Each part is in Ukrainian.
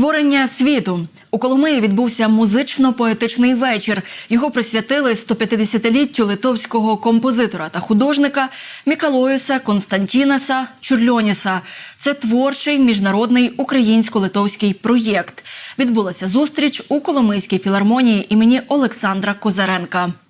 Створення світу у Коломиї відбувся музично-поетичний вечір. Його присвятили 150-літтю литовського композитора та художника Мікалоюса Константінаса Чурльоніса. Це творчий міжнародний українсько-литовський проєкт. Відбулася зустріч у Коломийській філармонії імені Олександра Козаренка. –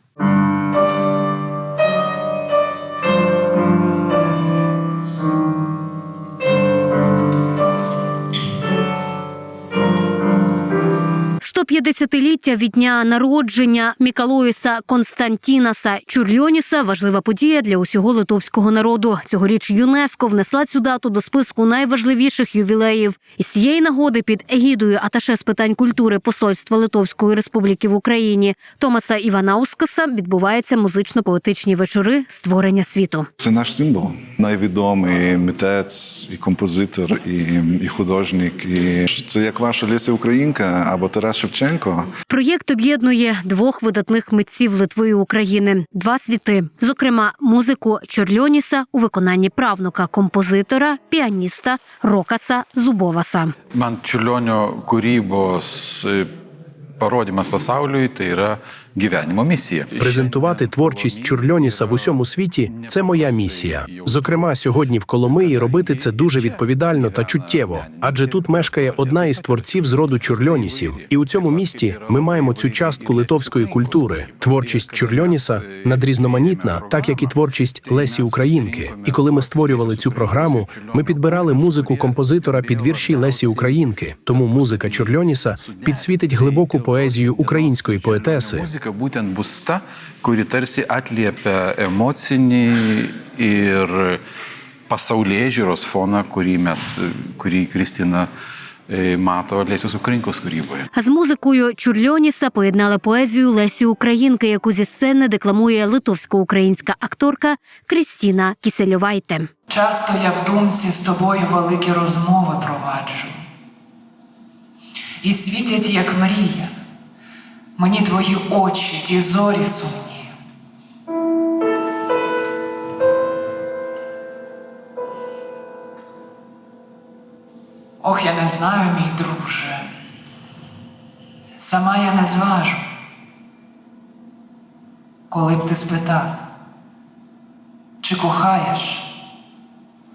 150-ліття від дня народження Мікалоїса Константінаса Чурльоніса – важлива подія для усього литовського народу. Цьогоріч ЮНЕСКО внесла цю дату до списку найважливіших ювілеїв. Із цієї нагоди під егідою аташе з питань культури Посольства Литовської Республіки в Україні Томаса Іванаускаса відбуваються музично-поетичні вечори створення світу. Це наш символ. Найвідомий митець, і композитор, і, і художник. І це як ваша Леся Українка або Тарас Шевченко. Проєкт об'єднує двох видатних митців Литви і України, два світи, зокрема, музику Чорльоніса у виконанні правнука композитора, піаніста Рокаса Зубоваса. Man čiurlionio kūrybos з parodymas pasauliui tai yra gyvenimo misija. Презентувати творчість Чурльоніса в усьому світі це моя місія. Зокрема, сьогодні в Коломиї робити це дуже відповідально та чуттєво, адже тут мешкає одна із творців з роду Чурльонісів, і у цьому місті ми маємо цю частку литовської культури. Творчість Чурльоніса надрізноманітна, так як і творчість Лесі Українки. І коли ми створювали цю програму, ми підбирали музику композитора під вірші Лесі Українки. Тому музика Чурльоніса підсвітить глибоку поезію української поетеси. Muzika būtent bus ta, kuri tarsi atliepia emocinį ir pasaulyje žiūros foną, kurį mes, kurį Kristina mato Lėsios Ukrinkos kūryboje. З музикою Чурльоніса поєднали поезію Лесі Українки, яку зі сцени декламує литовсько-українська акторка Крістіна Кісельовайте. Часто я в думці з тобою великі розмови проваджу. І світять, як мрія, мені твої очі, ті зорі сумні. Ох, я не знаю, мій друже. Сама я не зважу, коли б ти спитав, чи кохаєш?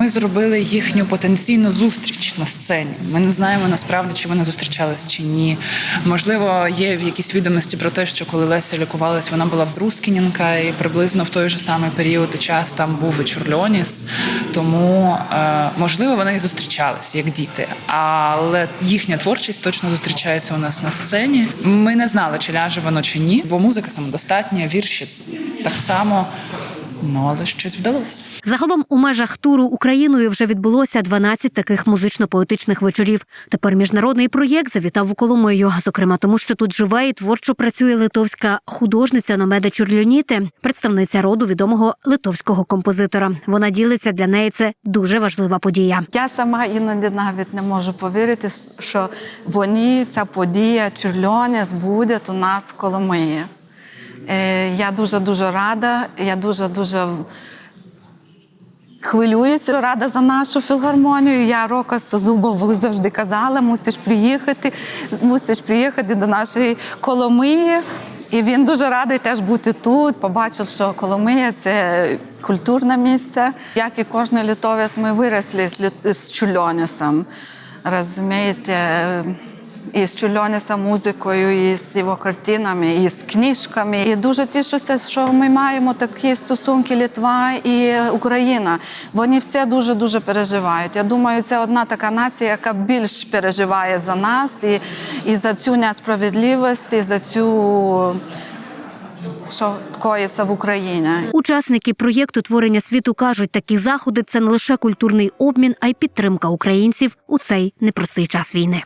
Ми зробили їхню потенційну зустріч на сцені. Ми не знаємо насправді, чи вони зустрічались чи ні. Можливо, є якісь відомості про те, що коли Леся лікувалась, вона була в Друскінінка, і приблизно в той же самий період і час там був і. Тому е, можливо вони і зустрічались як діти. Але їхня творчість точно зустрічається у нас на сцені. Ми не знали, чи ляже воно чи ні, бо музика самодостатня, вірші так само. Ну, але щось вдалося. Загалом у межах туру Україною вже відбулося 12 таких музично-поетичних вечорів. Тепер міжнародний проєкт завітав у Коломию, зокрема тому, що тут живе і творчо працює литовська художниця Номеда Чурльоніти, представниця роду відомого литовського композитора. Вона ділиться для неї це дуже важлива подія. Я сама іноді навіть не можу повірити, що вони, ця подія Чурльоніс буде у нас в Коломиї. Е, Я дуже-дуже рада, я дуже-дуже хвилююся, рада за нашу філгармонію. Я Рока Созубов завжди казала, мусиш приїхати, мусиш приїхати до нашої Коломиї. І він дуже радий теж бути тут. Побачив, що Коломия це культурне місце. Як і кожен літовець, ми виросли з Чульонісом. Розумієте, і з музикою, і з його картинами, і з книжками. І дуже тішуся, що ми маємо такі стосунки Литва і Україна. Вони все дуже дуже переживають. Я думаю, це одна така нація, яка більш переживає за нас і, і за цю несправедливість, і за цю. Що коїться в Україні. Учасники проєкту творення світу кажуть, такі заходи це не лише культурний обмін, а й підтримка українців у цей непростий час війни.